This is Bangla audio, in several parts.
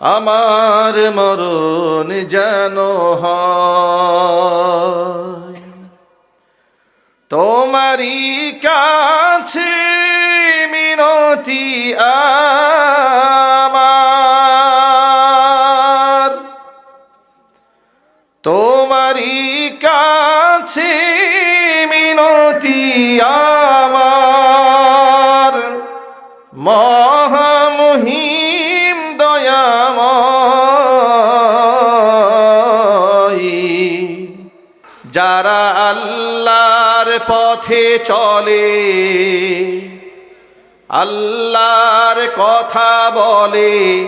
আমার মরণ যেন তোমারই কাছে মিনতি আমার। তোমারই কাছে মিনতি আমার। মহামহিম যারা আল্লাহর পথে চলে, আল্লাহর কথা বলে,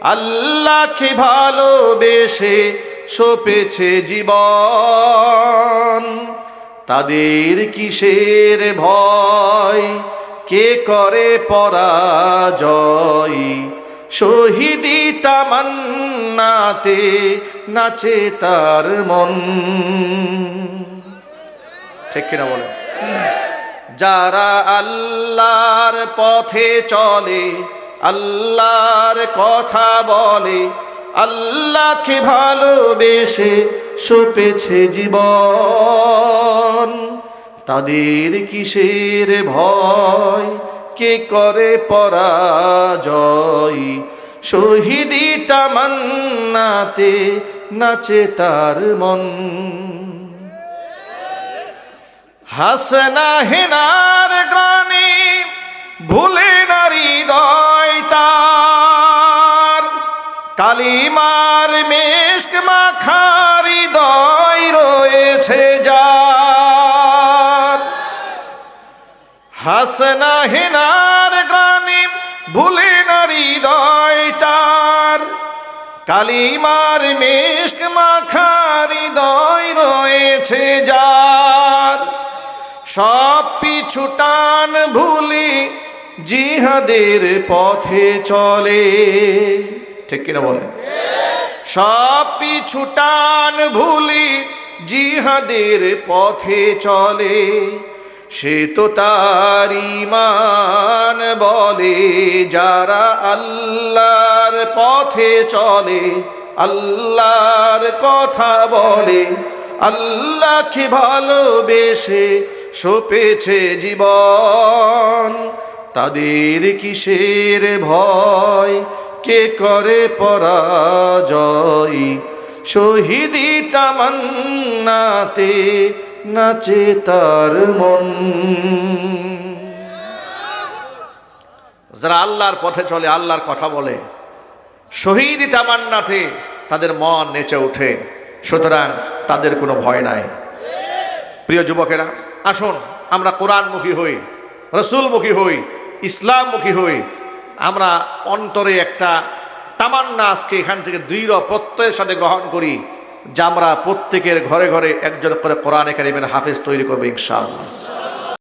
আল্লাহকে ভালোবেসে সপেছে জীবন। তাদের কিসের ভয়? কে করে পরাজয়? শহীদি তামান্নাতে নাচে তার মন। ঠিক কিনা বলেন যারা আল্লাহর পথে চলে, আল্লাহর কথা বলে, আল্লাহকে ভালোবেসে সপেছে জীবন। তাদের কিসের ভয়? কে করে পরাজয়? শহীদি তামান্নাতে নাচে তার মন। হাসনা হেনার গ্রানে ভুলে নারী তার। কালিমার মেশক মাখারি দয় রয়েছে যার। হাসনা হেনার গ্রানে ভুলে নারী দয় তার কালিমার মেশক মাখারি দয় রয়েছে যার। সব পিছু টান ভুলি জিহাদের পথে চলে। ঠিক কিনা বলেন? সব পিছু টান ভুলি জিহাদের পথে চলে। সে তো তার ইমান বলে, যারা আল্লাহর পথে চলে, আল্লাহর কথা বলে, আল্লাহকে ভালোবেসে সোপেছে জীবন। তাদের কিসের ভয়? কে করে পরাজয়? শহীদি তামান্নাতে নাচে তার মন। যারা আল্লাহর পথে চলে, আল্লাহর কথা বলে, শহীদ তামান্নাতে তাদের মন নেচে ওঠে, সুতরাং তাদের কোনো ভয় নাই। প্রিয় যুবকেরা, আসুন, আমরা কোরআনমুখী হই, রসুলমুখী হই, ইসলামমুখী হই, আমরা অন্তরে একটা তামান্না আজকে এখান থেকে দৃঢ় প্রত্যয়ের সাথে গ্রহণ করি। যে আমরা প্রত্যেকের ঘরে ঘরে একজন করে কোরআনে কারিমের হাফেজ তৈরি করব ইনশাআল্লাহ।